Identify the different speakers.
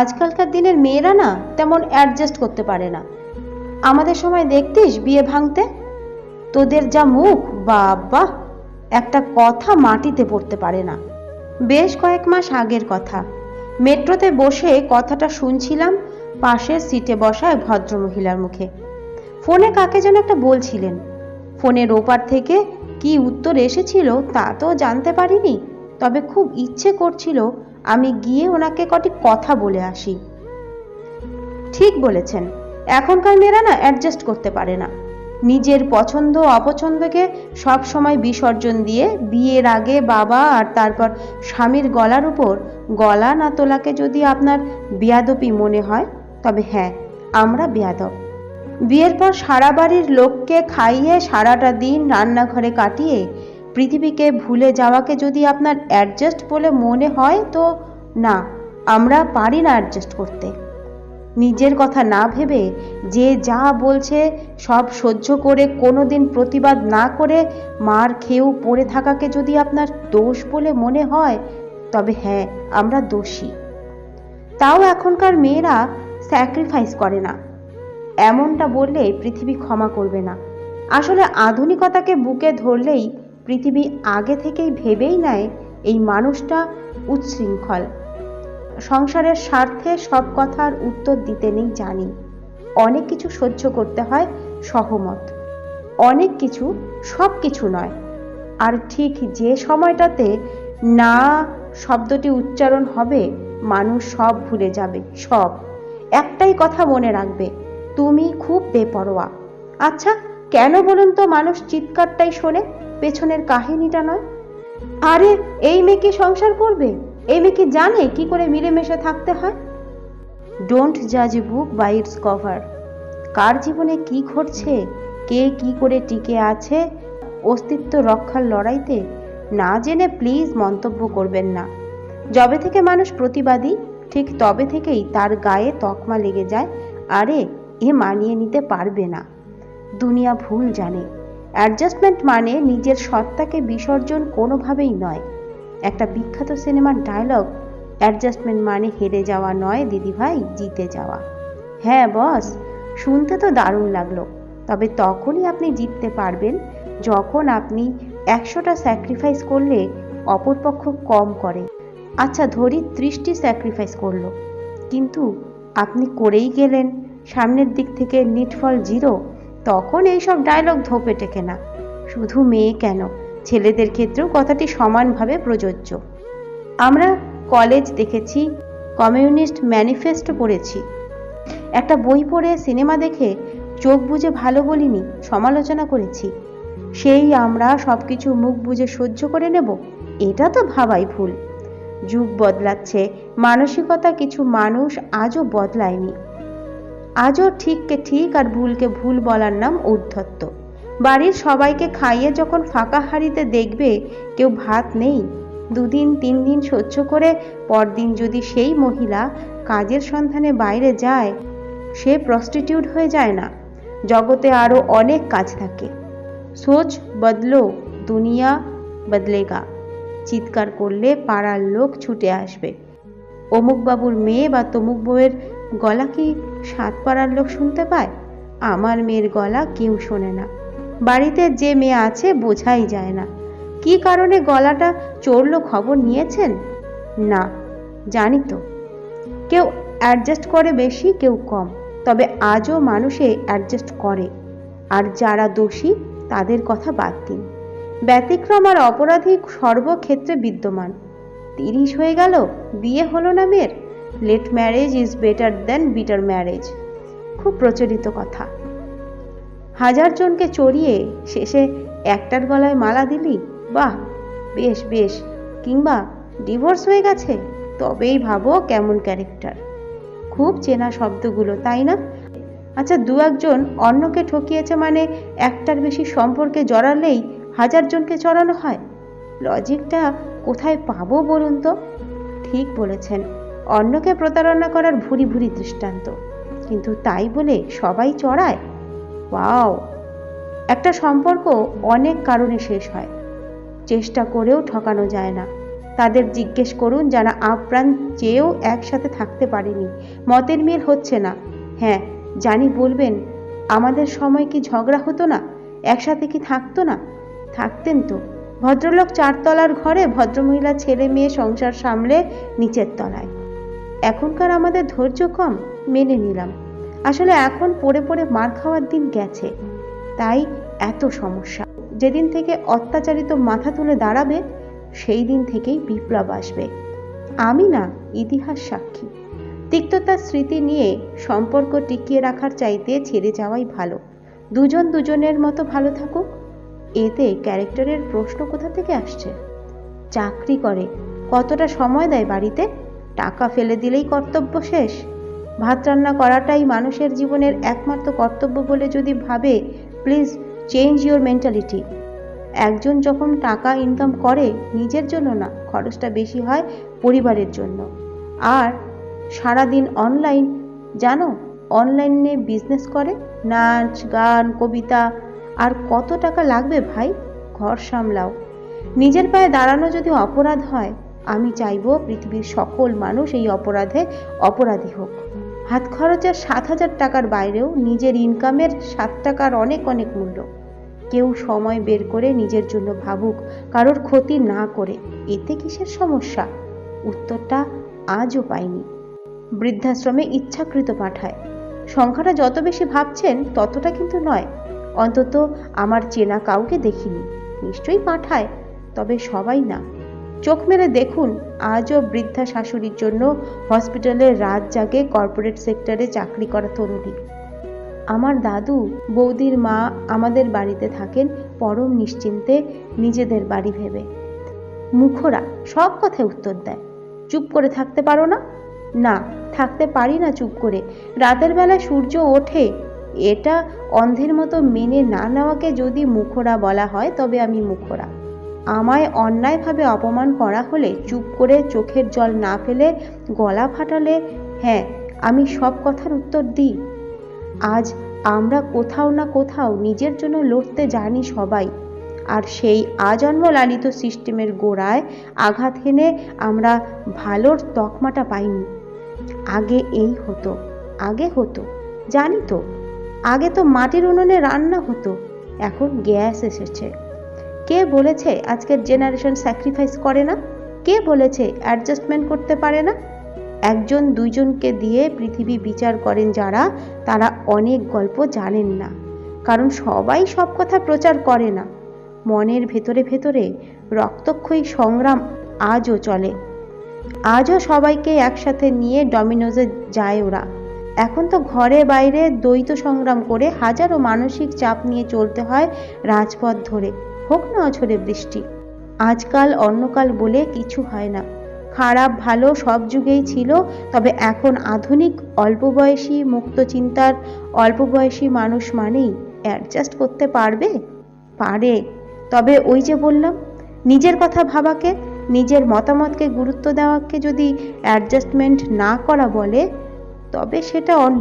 Speaker 1: আজকালকার দিনের মেয়েরা না তেমন অ্যাডজাস্ট করতে পারে না। আমাদের সময় দেখতিস বিয়ে ভাঙতে? তোদের যা মুখ, বাবা, একটা কথা মাটিতে পড়তে পারে না। বেশ কয়েক মাস আগের কথা। মেট্রোতে বসে কথাটা শুনছিলাম পাশের সিটে বসায় ভদ্রমহিলার মুখে। ফোনে কাকে যেন একটা বলছিলেন। ফোনের ওপার থেকে কি উত্তর এসেছিল তা তো জানতে পারিনি, তবে খুব ইচ্ছে করছিল আমি গিয়ে ওনাকে কটি কথা বলে আসি। ঠিক বলেছেন, এখনকার মেয়েরা না অ্যাডজাস্ট করতে পারে না। নিজের পছন্দ অপছন্দকে সব সময় বিসর্জন দিয়ে বিয়ের আগে বাবা আর তারপর স্বামীর গলার উপর গলা না তোলাকে যদি আপনার বেয়াদপি মনে হয়, তবে হ্যাঁ আমরা বেয়াদব। বিয়ের পর সারা বাড়ির লোককে খাইয়ে সারাটা দিন রান্নাঘরে কাটিয়ে পৃথিবীকে ভুলে যাওয়াকে যদি আপনার অ্যাডজাস্ট বলে মনে হয়, তো না, আমরা পারি না অ্যাডজাস্ট করতে। নিজের কথা না ভেবে যে যা বলছে সব সহ্য করে কোনো দিন প্রতিবাদ না করে মার খেয়েও পড়ে থাকাকে যদি আপনার দোষ বলে মনে হয়, তবে হ্যাঁ আমরা দোষী। তাও এখনকার মেয়েরা স্যাক্রিফাইস করে না। এমনটা বললে পৃথিবী ক্ষমা করবে না। আসলে আধুনিকতাকে বুকে ধরলেই পৃথিবী আগে থেকেই ভেবেই নেয় এই মানুষটা উচ্ছৃঙ্খল। সংসারের স্বার্থে সব কথার উত্তর দিতে নেই জানি। অনেক কিছু সহ্য করতে হয় সহমত। অনেক কিছু সব কিছু নয়। আর ঠিক যে সময়টাতে না শব্দটি উচ্চারণ হবে, মানুষ সব ভুলে যাবে, সব। একটাই কথা মনে রাখবে, তুমি খুব বেপরোয়া। আচ্ছা কেন বলুন তো মানুষ চিৎকারটাই শোনে? পেছনের কাহিনীটা নয়? আরে, এই মেয়ে কি সংসার করবে? এই মেয়ে কি জানে কি করে মিলেমিশে থাকতে হয়? ডোন্ট জাজ বুক বাই ইটস কভার কার জীবনে কি ঘটছে? কে কি করে টিকে আছে? অস্তিত্ব রক্ষার লড়াইতে না জেনে প্লিজ মন্তব্য করবেন না। যবে থেকে মানুষ প্রতিবাদী, ঠিক তবে থেকেই তার গায়ে তকমা লেগে যায়। আরে, এ মানিয়ে নিতে পারবে না। দুনিয়া ভুল জানে। অ্যাডজাস্টমেন্ট মানে নিজের সত্তাকে বিসর্জন কোনোভাবেই নয়। একটা বিখ্যাত সিনেমার ডায়লগ অ্যাডজাস্টমেন্ট মানে হেরে যাওয়া নয়, দিদিভাই, জিতে যাওয়া। হ্যাঁ বস শুনতে তো দারুণ লাগল। তবে তখনই আপনি জিততে পারবেন যখন আপনি একশোটা স্যাক্রিফাইস করলে অপরপক্ষ কম করে। আচ্ছা ধরি ত্রিশটি স্যাক্রিফাইস করল। কিন্তু আপনি করেই গেলেন। সামনের দিক থেকে নিটফল জিরো তখন এইসব ডায়লগ ধোপে টেকে না। শুধু মেয়ে কেন? ছেলেদের ক্ষেত্রেও কথাটি সমানভাবে প্রযোজ্য। আমরা কলেজ দেখেছি কমিউনিস্ট ম্যানিফেস্টো পড়েছি। একটা বই পড়ে সিনেমা দেখে চোখ বুজে ভালো বলিনি, সমালোচনা করেছি। সেই আমরা সব কিছু মুখ বুজে সহ্য করে নেব, এটা তো ভাবাই ভুল। যুগ বদলাচ্ছে, মানসিকতা কিছু মানুষ আজও বদলায়নি। আজও ঠিককে ঠিক আর ভুলকে ভুল বলার নাম ঔদ্ধত্য বাড়ির সবাইকে খাইয়ে যখন ফাঁকা হাঁড়িতে দেখবে, কেউ ভাত নেই। দুদিন, তিন দিন সহ্য করে, পরদিন যদি সেই মহিলা কাজের সন্ধানে বাইরে যায়, সে প্রস্টিটিউট হয়ে যায় না। জগতে আরও অনেক কাজ থাকে। সোচ বদলো, দুনিয়া বদলেগা। চিৎকার করলে পাড়ার লোক ছুটে আসবে। অমুকবাবুর মেয়ে বা তমুক বউয়ের গলা কি সাত পাড়ার লোক শুনতে পায়? আমার মেয়ের গলা কেউ শোনে না। বাড়িতে যে মেয়ে আছে বোঝাই যায় না। কি কারণে গলাটা চড়লো খবর নিয়েছেন? না, জানি তো। কেউ অ্যাডজাস্ট করে বেশি, কেউ কম। তবে আজও মানুষে অ্যাডজাস্ট করে। আর যারা দোষী, তাদের কথা বাদ দিন। ব্যতিক্রম আর অপরাধী সর্বক্ষেত্রে বিদ্যমান। তিরিশ হয়ে গেল, বিয়ে হলো না মেয়ের? Late marriage is better than bitter marriage খুব প্রচলিত কথা। হাজার জনকে চড়িয়ে শেষে একটার গলায় মালা দিলি? বাহ, বেশ বেশ। কিংবা ডিভোর্স হয়ে গেছে? তবেই ভাবো কেমন ক্যারেক্টার খুব চেনা শব্দগুলো, তাই না? আচ্ছা দু একজন অন্যকে ঠকিয়েছে মানে একটার বেশি সম্পর্কে জড়ালেই হাজার জনকে চড়ানো হয়? লজিকটা কোথায় পাবো বলুন তো? ঠিক বলেছেন। অন্যকে প্রতারণা করার ভুরি ভুরি দৃষ্টান্ত। কিন্তু তাই বলে সবাই চড়ায়? ওয়াও! একটা সম্পর্ক অনেক কারণে শেষ হয়। চেষ্টা করেও ঠকানো যায় না। তাদের জিজ্ঞেস করুন যারা আপ্রাণ চেয়েও একসাথে থাকতে পারেনি। মতের মিল হচ্ছে না। হ্যাঁ জানি বলবেন, আমাদের সময় কি ঝগড়া হতো না? একসাথে কি থাকতো না? থাকতেন তো। ভদ্রলোক চারতলার ঘরে ভদ্রমহিলা ছেলে মেয়ে সংসার সামলে নিচের তলায়। এখনকার আমাদের ধৈর্য কম, মেনে নিলাম। আসলে এখন পড়ে পড়ে মার খাওয়ার দিন গেছে। তাই এত সমস্যা। যেদিন থেকে অত্যাচারিত মাথা তুলে দাঁড়াবে, সেই দিন থেকেই বিপ্লব আসবে। আমি না, ইতিহাস সাক্ষী। তিক্ততার স্মৃতি নিয়ে সম্পর্ক টিকিয়ে রাখার চাইতে ছেড়ে যাওয়াই ভালো। দুজন দুজনের মতো ভালো থাকুক, এতে ক্যারেক্টারের প্রশ্ন কোথা থেকে আসছে? চাকরি করে, কতটা সময় দেয় বাড়িতে? টাকা ফেলে দিলেই কর্তব্য শেষ। ভাত রান্না করাটাই মানুষের জীবনের একমাত্র কর্তব্য বলে যদি ভাবে প্লিজ চেঞ্জ ইওর মেন্টালিটি একজন যখন টাকা ইনকাম করে, নিজের জন্য না, খরচটা বেশি হয় পরিবারের জন্য। আর সারাদিন অনলাইন জানো অনলাইনে বিজনেস করে, নাচ, গান, কবিতা, আর কত টাকা লাগবে ভাই? ঘর সামলাও। নিজের পায়ে দাঁড়ানো যদি অপরাধ হয় আমি চাইব পৃথিবীর সকল মানুষ এই অপরাধে অপরাধী হোক। হাত খরচের সাত হাজার টাকার বাইরেও নিজের ইনকামের সাত টাকার অনেক অনেক মূল্য। কেউ সময় বের করে নিজের জন্য ভাবুক, কারোর ক্ষতি না করে। এতে কিসের সমস্যা? উত্তরটা আজও পাইনি। বৃদ্ধাশ্রমে ইচ্ছাকৃত পাঠায়। সংখ্যাটা যত বেশি ভাবছেন, ততটা কিন্তু নয়। অন্তত আমার চেনা কাউকে দেখিনি। নিশ্চয়ই পাঠায়, তবে সবাই না। চোখ মেলে দেখুন, আজও বৃদ্ধা শাশুড়ির জন্য হসপিটালে রাত জাগে কর্পোরেট সেক্টরে চাকরি করা তরুণী। আমার দাদু, বৌদির মা আমাদের বাড়িতে থাকেন পরম নিশ্চিন্তে নিজেদের বাড়ি ভেবে। মুখরা সব কথায় উত্তর দেয়। চুপ করে থাকতে পারো না? না, থাকতে পারি না চুপ করে। রাতের বেলা সূর্য ওঠে, এটা অন্ধের মতো মেনে না নেওয়াকে যদি মুখরা বলা হয় তবে আমি মুখরা। আমায় অন্যায়ভাবে অপমান করা হলে চুপ করে চোখের জল না ফেলে গলা ফাটালে হ্যাঁ আমি সব কথার উত্তর দিই। আজ আমরা কোথাও না কোথাও নিজের জন্য লড়তে জানি সবাই। আর সেই আজন্ম লালিত সিস্টেমের গোড়ায় আঘাত হেনে আমরা ভালোর তকমাটা পাইনি। আগে এই হতো, আগে হতো, জানি তো। আগে তো মাটির উনুনে রান্না হতো, এখন গ্যাস এসেছে। কে বলেছে আজকের জেনারেশন স্যাক্রিফাইস করে না? কে বলেছে অ্যাডজাস্টমেন্ট করতে পারে না? একজন দুইজনকে দিয়ে পৃথিবী বিচার করেন যারা, তারা অনেক গল্প জানেন না। কারণ সবাই সব কথা প্রচার করে না। মনের ভেতরে ভেতরে রক্তক্ষয়ী সংগ্রাম আজও চলে। আজও সবাইকে একসাথে নিয়ে ডমিনোজে যায় ওরা। এখন তো ঘরে বাইরে দ্বৈত সংগ্রাম করে হাজারো মানসিক চাপ নিয়ে চলতে হয় রাজপথ ধরে। হোক না অঝরে বৃষ্টি। আজকাল, অন্যকাল বলে কিছু হয় না। খারাপ, ভালো সব যুগেই ছিল, তবে এখন আধুনিক, অল্প বয়সী, মুক্ত চিন্তার, অল্প বয়সী মানুষ মানেই অ্যাডজাস্ট করতে পারবে? পারে। তবে ওই যে বললাম, নিজের কথা ভাবাকে, নিজের মতামতকে গুরুত্ব দেওয়াকে যদি অ্যাডজাস্টমেন্ট না করা বলে, তবে সেটা অন্য